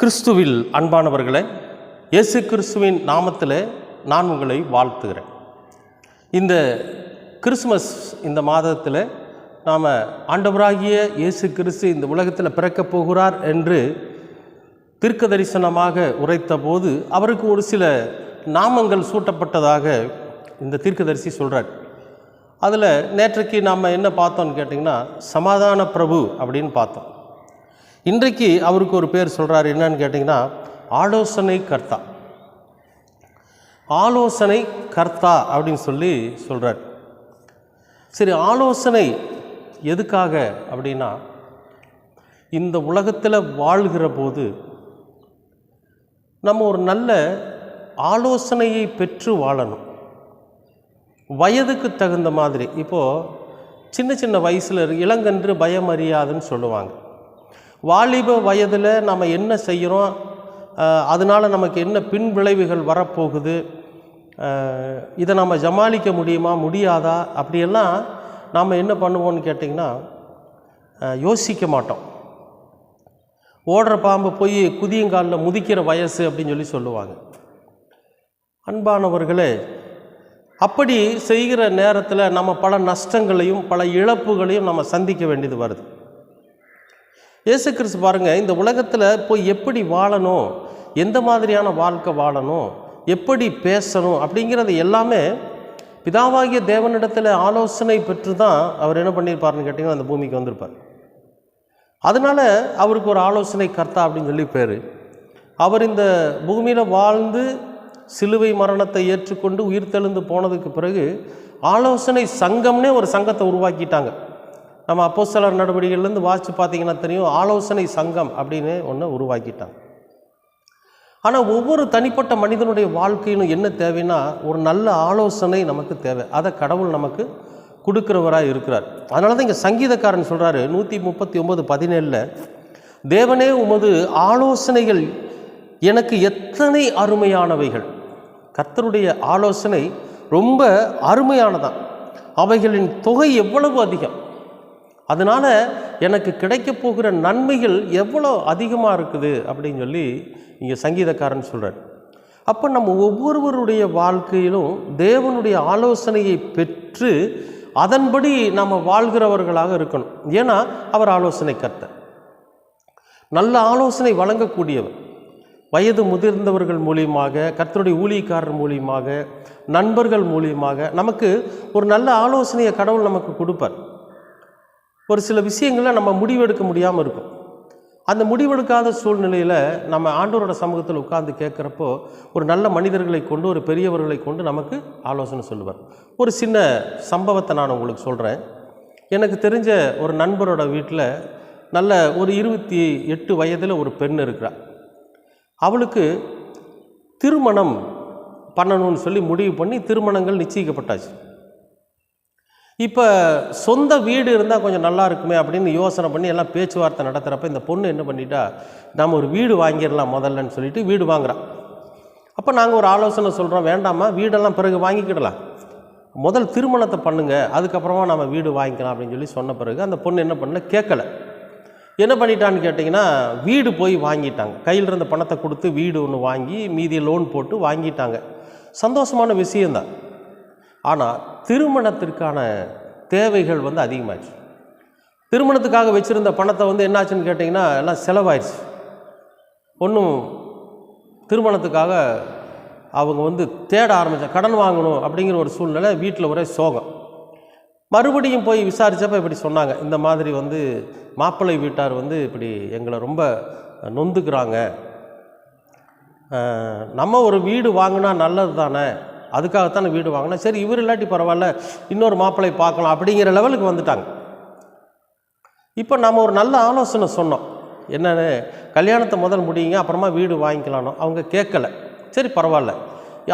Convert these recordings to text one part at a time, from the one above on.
கிறிஸ்துவில் அன்பானவர்களே இயேசு கிறிஸ்துவின் நாமத்தில் நான் உங்களை வாழ்த்துகிறேன். இந்த கிறிஸ்மஸ் இந்த மாதத்தில் நாம் ஆண்டவராகிய இயேசு கிறிஸ்து இந்த உலகத்தில் பிறக்கப் போகிறார் என்று தீர்க்க தரிசனமாக உரைத்தபோது அவருக்கு ஒரு சில நாமங்கள் சூட்டப்பட்டதாக இந்த தீர்க்கதரிசி சொல்கிறார் அதில் நேற்றைக்கு நாம் என்ன பார்த்தோன்னு கேட்டிங்கன்னா சமாதான பிரபு அப்படின்னு பார்த்தோம். இன்றைக்கு அவருக்கு ஒரு பேர் சொல்கிறார் என்னன்னு கேட்டிங்கன்னா ஆலோசனை கர்த்தா ஆலோசனை கர்த்தா அப்படின்னு சொல்லி சொல்கிறார் சரி ஆலோசனை எதுக்காக அப்படின்னா இந்த உலகத்தில் வாழ்கிற போது நம்ம ஒரு நல்ல ஆலோசனையை பெற்று வாழணும். வயதுக்கு தகுந்த மாதிரி. இப்போது சின்ன சின்ன வயசில் இளங்கன்று பயம் அறியாதுன்னு சொல்லுவாங்க. வாலிப வயதில் நம்ம என்ன செய்கிறோம் அதனால் நமக்கு என்ன பின் விளைவுகள் வரப்போகுது இதை நம்ம ஜமாளிக்க முடியுமா? முடியாதா? அப்படியெல்லாம் நாம் என்ன பண்ணுவோம்னு கேட்டிங்கன்னா யோசிக்க மாட்டோம். ஓடுற பாம்பு போய் குதியங்காலில் முதிக்கிற வயசு அப்படின்னு சொல்லி சொல்லுவாங்க. அன்பானவர்களே அப்படி செய்கிற நேரத்தில் நம்ம பல நஷ்டங்களையும் பல இழப்புகளையும் நம்ம சந்திக்க வேண்டியது வருது. இயேசு கிறிஸ்து பாருங்கள் இந்த உலகத்தில் போய் எப்படி வாழணும் எந்த மாதிரியான வாழ்க்கை வாழணும் எப்படி பேசணும் அப்படிங்கிறது எல்லாமே பிதாவாகிய தேவனிடத்தில் ஆலோசனை பெற்று தான் அவர் என்ன பண்ணியிருப்பாருன்னு கேட்டிங்கன்னா அந்த பூமிக்கு வந்திருப்பார். அதனால் அவருக்கு ஒரு ஆலோசனை கர்த்தா அப்படின்னு சொல்லி பேர். அவர் இந்த பூமியில் வாழ்ந்து சிலுவை மரணத்தை ஏற்றுக்கொண்டு உயிர் தெழுந்து போனதுக்கு பிறகு ஆலோசனை சங்கம்னே ஒரு சங்கத்தை உருவாக்கிட்டாங்க. நம்ம அப்போஸ்தலர் நடவடிக்கைகள்லேருந்து வாசித்து பார்த்தீங்கன்னா தெரியும் ஆலோசனை சங்கம் அப்படின்னு ஒன்று உருவாக்கிட்டாங்க. ஆனால் ஒவ்வொரு தனிப்பட்ட மனிதனுடைய வாழ்க்கையிலும் என்ன தேவைன்னா ஒரு நல்ல ஆலோசனை நமக்கு தேவை. அதை கடவுள் நமக்கு கொடுக்குறவராக இருக்கிறார். அதனால தான் இங்கே சங்கீதக்காரன் சொல்கிறாரு நூற்றி முப்பத்தி ஒம்பது பதினேழில் தேவனே உமது ஆலோசனைகள் எனக்கு எத்தனை அருமையானவைகள்? கர்த்தருடைய ஆலோசனை ரொம்ப அருமையானதான். அவைகளின் தொகை எவ்வளவு அதிகம்? அதனால் எனக்கு கிடைக்கப் போகிற நன்மைகள் எவ்வளோ அதிகமாக இருக்குது அப்படின்னு சொல்லி இங்கே சங்கீதக்காரன் சொல்கிறார் அப்போ நம்ம ஒவ்வொருவருடைய வாழ்க்கையிலும் தேவனுடைய ஆலோசனையை பெற்று அதன்படி நாம் வாழ்கிறவர்களாக இருக்கணும். ஏன்னா அவர் ஆலோசனை கர்த்தர் நல்ல ஆலோசனை வழங்கக்கூடியவர். வயது முதிர்ந்தவர்கள் மூலியமாக கர்த்தருடைய ஊழியக்காரர் மூலியமாக நண்பர்கள் மூலியமாக நமக்கு ஒரு நல்ல ஆலோசனையை கடவுள் நமக்கு கொடுப்பார். ஒரு சில விஷயங்களை நம்ம முடிவெடுக்க முடியாமல் இருக்கும். அந்த முடிவெடுக்காத சூழ்நிலையில் நம்ம ஆண்டோரோட சமூகத்தில் உட்கார்ந்து கேட்குறப்போ ஒரு நல்ல மனிதர்களை கொண்டு ஒரு பெரியவர்களை கொண்டு நமக்கு ஆலோசனை சொல்லுவார். ஒரு சின்ன சம்பவத்தை நான் உங்களுக்கு சொல்கிறேன் எனக்கு தெரிஞ்ச ஒரு நண்பரோட வீட்டில் நல்ல ஒரு இருபத்தி எட்டு வயதில் ஒரு பெண் இருக்கிறா. அவளுக்கு திருமணம் பண்ணணும்னு சொல்லி முடிவு பண்ணி திருமணங்கள் நிச்சயிக்கப்பட்டாச்சு. இப்போ சொந்த வீடு இருந்தால் கொஞ்சம் நல்லா இருக்குமே அப்படின்னு யோசனை பண்ணி எல்லாம் பேச்சுவார்த்தை நடத்துகிறப்ப இந்த பொண்ணு என்ன பண்ணிட்டா நம்ம ஒரு வீடு வாங்கிடலாம் முதல்லன்னு சொல்லிட்டு வீடு வாங்குறான் அப்போ நாங்கள் ஒரு ஆலோசனை சொல்கிறோம் வேண்டாமா வீடெல்லாம் பிறகு வாங்கிக்கிடலாம். முதல் திருமணத்தை பண்ணுங்கள் அதுக்கப்புறமா நம்ம வீடு வாங்கிக்கலாம் அப்படின்னு சொல்லி சொன்ன பிறகு அந்த பொண்ணு என்ன பண்ணல கேட்கல. என்ன பண்ணிட்டான்னு கேட்டிங்கன்னா வீடு போய் வாங்கிட்டாங்க. கையில் இருந்த பணத்தை கொடுத்து வீடு ஒன்று வாங்கி மீதியை லோன் போட்டு வாங்கிட்டாங்க. சந்தோஷமான விஷயந்தான் ஆனால் திருமணத்திற்கான தேவைகள் வந்து அதிகமாகிடுச்சு திருமணத்துக்காக வச்சுருந்த பணத்தை வந்து என்னாச்சுன்னு கேட்டிங்கன்னா எல்லாம் செலவாயிடுச்சு ஒன்றும் திருமணத்துக்காக அவங்க வந்து தேட ஆரம்பித்த கடன் வாங்கணும் அப்படிங்கிற ஒரு சூழ்நிலை வீட்டில் ஒரே சோகம். மறுபடியும் போய் விசாரித்தப்ப இப்படி சொன்னாங்க. இந்த மாதிரி வந்து மாப்பிள்ளை வீட்டார் வந்து இப்படி எங்களை ரொம்ப நொந்துக்கிறாங்க. நம்ம ஒரு வீடு வாங்கினா நல்லது தானே அதுக்காகத்தானே வீடு வாங்கினா சரி இவர் இல்லாட்டி பரவாயில்ல இன்னொரு மாப்பிள்ளை பார்க்கலாம் அப்படிங்கிற லெவலுக்கு வந்துட்டாங்க. இப்போ நம்ம ஒரு நல்ல ஆலோசனை சொன்னோம். என்னென்னு கல்யாணத்தை முதல் முடியுங்க அப்புறமா வீடு வாங்கிக்கலானோ அவங்க கேட்கல. சரி பரவாயில்ல.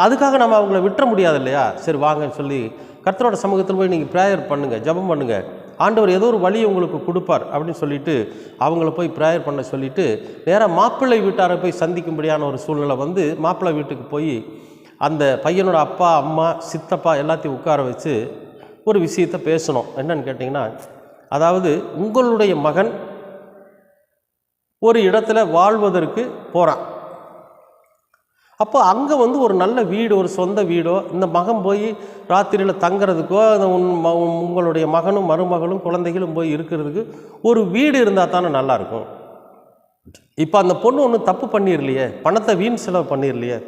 அதுக்காக நம்ம அவங்கள விட்டுற முடியாது இல்லையா? சரி வாங்கன்னு சொல்லி கர்த்தரோட சமூகத்தில் போய் நீங்கள் ப்ரேயர் பண்ணுங்கள் ஜெபம் பண்ணுங்கள் ஆண்டவர் ஏதோ ஒரு வழி உங்களுக்கு கொடுப்பார் அப்படின்னு சொல்லிட்டு அவங்கள போய் ப்ரேயர் பண்ண சொல்லிவிட்டு நேராக மாப்பிள்ளை வீட்டாரை போய் சந்திக்கும்படியான ஒரு சூழ்நிலை வந்து மாப்பிள்ளை வீட்டுக்கு போய் அந்த பையனோட அப்பா அம்மா சித்தப்பா எல்லாத்தையும் உட்கார வச்சு ஒரு விஷயத்தை பேசணும். என்னன்னு கேட்டிங்கன்னா அதாவது உங்களுடைய மகன் ஒரு இடத்துல வாழ்வதற்கு போகிறான் அப்போ அங்கே வந்து ஒரு நல்ல வீடு ஒரு சொந்த வீடோ இந்த மகன் போய் ராத்திரியில் தங்குறதுக்கோ அந்த உன் ம- உன் உங்களுடைய மகனும் மருமகளும் குழந்தைகளும் போய் இருக்கிறதுக்கு ஒரு வீடு இருந்தால் தானே நல்லாயிருக்கும் இப்போ அந்த பொண்ணு ஒன்றும் தப்பு பண்ணிடலையே? பணத்தை வீண் செலவு பண்ணிடலையே?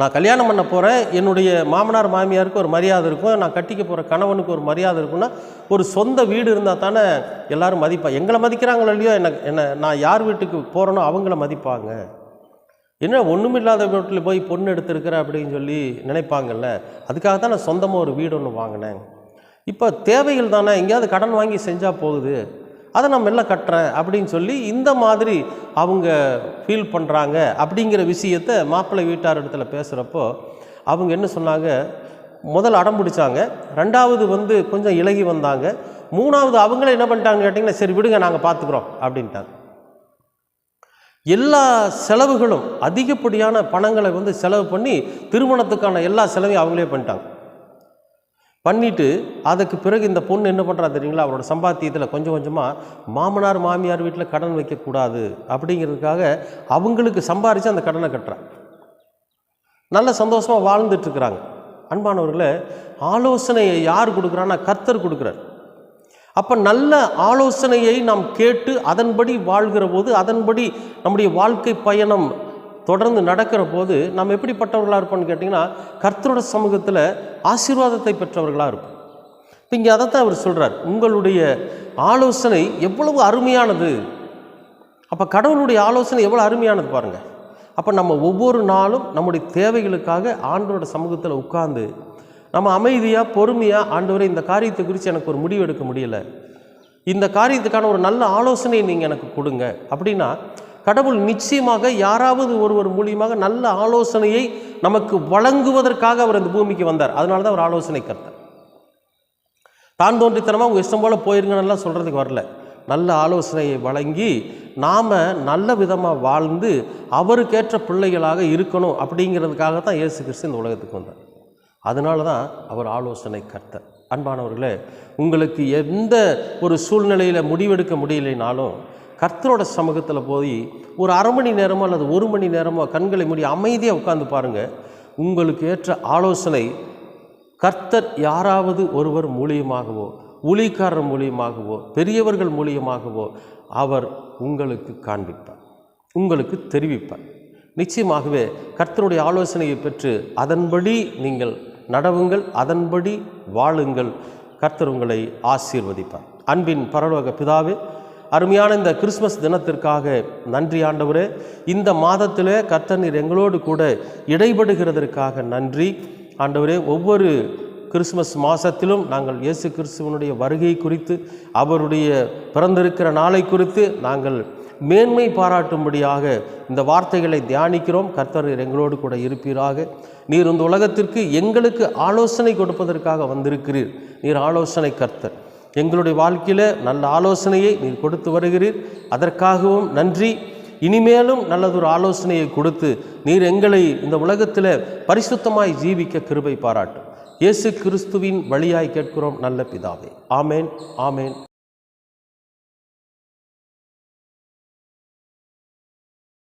நான் கல்யாணம் பண்ண போகிறேன் என்னுடைய மாமனார் மாமியாருக்கு ஒரு மரியாதை இருக்கும் நான் கட்டிக்க போகிற கணவனுக்கு ஒரு மரியாதை இருக்கும்னா ஒரு சொந்த வீடு இருந்தால் தானே எல்லோரும் மதிப்பாங்க எங்களை மதிக்கிறாங்களோ இல்லையோ என்ன என்ன நான் யார் வீட்டுக்கு போகிறேனோ அவங்கள மதிப்பாங்க. என்ன ஒன்றுமில்லாத வீட்டில் போய் பொண்ணு எடுத்திருக்கிற அப்படின்னு சொல்லி நினைப்பாங்கல்ல அதுக்காக தான் நான் சொந்தமாக ஒரு வீடு ஒன்று வாங்கினேன். இப்போ தேவைகள் தானே எங்கேயாவது கடன் வாங்கி செஞ்சால் போகுது. அதை நான் மெல்ல கட்டுறேன் அப்படின்னு சொல்லி இந்த மாதிரி அவங்க ஃபீல் பண்ணுறாங்க அப்படிங்கிற விஷயத்தை மாப்பிள்ளை வீட்டார் இடத்துல பேசுகிறப்போ அவங்க என்ன சொன்னாங்க? முதல் அடம் பிடிச்சாங்க. ரெண்டாவது வந்து கொஞ்சம் இலகி வந்தாங்க. மூணாவது அவங்களே என்ன பண்ணிட்டாங்க கேட்டிங்கன்னா சரி விடுங்க நாங்கள் பார்த்துக்குறோம் அப்படின்ட்டாங்க. எல்லா செலவுகளும் அதிகப்படியான பணங்களை வந்து செலவு பண்ணி திருமணத்துக்கான எல்லா செலவையும் அவங்களே பண்ணிட்டாங்க. பண்ணிவிட்டு அதுக்கு பிறகு இந்த பொண்ணு என்ன பண்ணுறா தெரியுங்களா? அவரோட சம்பாத்தியத்தில் கொஞ்சம் கொஞ்சமாக மாமனார் மாமியார் வீட்டில் கடன் வைக்கக்கூடாது அப்படிங்கிறதுக்காக அவங்களுக்கு சம்பாரித்து அந்த கடனை கட்டுறான் நல்ல சந்தோஷமாக வாழ்ந்துட்டுருக்குறாங்க. அன்பானவர்களை ஆலோசனையை யார் கொடுக்குறான்னா கர்த்தர் கொடுக்குறார். அப்போ நல்ல ஆலோசனையை நாம் கேட்டு அதன்படி வாழ்கிற போது அதன்படி நம்முடைய வாழ்க்கை பயணம் தொடர்ந்து நடக்கிற போது நம்ம எப்படிப்பட்டவர்களாக இருப்போம்னு கேட்டிங்கன்னா கர்த்தரோட சமூகத்தில் ஆசீர்வாதத்தை பெற்றவர்களாக இருப்போம். இப்போ இங்கே அதைத்தான் அவர் சொல்கிறார் உங்களுடைய ஆலோசனை எவ்வளவு அருமையானது. அப்போ கடவுளுடைய ஆலோசனை எவ்வளோ அருமையானது பாருங்கள் அப்போ நம்ம ஒவ்வொரு நாளும் நம்முடைய தேவைகளுக்காக ஆண்டோட சமூகத்தில் உட்கார்ந்து நம்ம அமைதியாக பொறுமையாக ஆண்டவரை இந்த காரியத்தை குறித்து எனக்கு ஒரு முடிவு எடுக்க முடியலை. இந்த காரியத்துக்கான ஒரு நல்ல ஆலோசனையை நீங்கள் எனக்கு கொடுங்க. அப்படின்னா கடவுள் நிச்சயமாக யாராவது ஒருவர் மூலியமாக நல்ல ஆலோசனையை நமக்கு வழங்குவதற்காக அவர் இந்த பூமிக்கு வந்தார். அதனால தான் அவர் ஆலோசனை கர்த்தர் தான் தோன்றித்தனமாக உங்கள் இஷ்டம் போல் போயிருங்கன்னெல்லாம் சொல்கிறதுக்கு வரல. நல்ல ஆலோசனையை வழங்கி நாம் நல்ல விதமாக வாழ்ந்து அவருக்கேற்ற பிள்ளைகளாக இருக்கணும் அப்படிங்கிறதுக்காக தான் இயேசு கிறிஸ்து இந்த உலகத்துக்கு வந்தார். அதனால தான் அவர் ஆலோசனை கர்த்தர் அன்பானவர்களே உங்களுக்கு எந்த ஒரு சூழ்நிலையில் முடிவெடுக்க முடியலைனாலும் கர்த்தரோட சமூகத்தில் போய் ஒரு அரை மணி நேரமோ அல்லது ஒரு மணி நேரமோ கண்களை மூடி அமைதியாக உட்காந்து பாருங்கள் உங்களுக்கு ஏற்ற ஆலோசனை கர்த்தர் யாராவது ஒருவர் மூலியமாகவோ ஊழியக்காரர் மூலியமாகவோ பெரியவர்கள் மூலியமாகவோ அவர் உங்களுக்கு காண்பிப்பார் உங்களுக்கு தெரிவிப்பார். நிச்சயமாகவே கர்த்தருடைய ஆலோசனையை பெற்று அதன்படி நீங்கள் நடவுங்கள் அதன்படி வாழுங்கள். கர்த்தர் உங்களை ஆசீர்வதிப்பார். அன்பின் பரலோக பிதாவே அருமையான இந்த கிறிஸ்மஸ் தினத்திற்காக நன்றி ஆண்டவரே. இந்த மாதத்திலே கர்த்தர் நீர் எங்களோடு கூட இடைபடுகிறதற்காக நன்றி. ஆண்டவரே ஒவ்வொரு கிறிஸ்மஸ் மாதத்திலும் நாங்கள் இயேசு கிறிஸ்துவனுடைய வருகை குறித்து அவருடைய பிறந்திருக்கிற நாளை குறித்து நாங்கள் மேன்மை பாராட்டும்படியாக இந்த வார்த்தைகளை தியானிக்கிறோம். கர்த்தர் எங்களோடு கூட இருப்பீராக. நீர் இந்த உலகத்திற்கு எங்களுக்கு ஆலோசனை கொடுப்பதற்காக வந்திருக்கிறீர். நீர் ஆலோசனை கர்த்தர். எங்களுடைய வாழ்க்கையில் நல்ல ஆலோசனையை நீர் கொடுத்து வருகிறீர். அதற்காகவும் நன்றி. இனிமேலும் நல்லதொரு ஆலோசனையை கொடுத்து நீர் எங்களை இந்த உலகத்தில் பரிசுத்தமாய் ஜீவிக்க கிருபை பாராட்டும். இயேசு கிறிஸ்துவின் வழியாய் கேட்கிறோம் நல்ல பிதாவே. ஆமேன் ஆமேன்.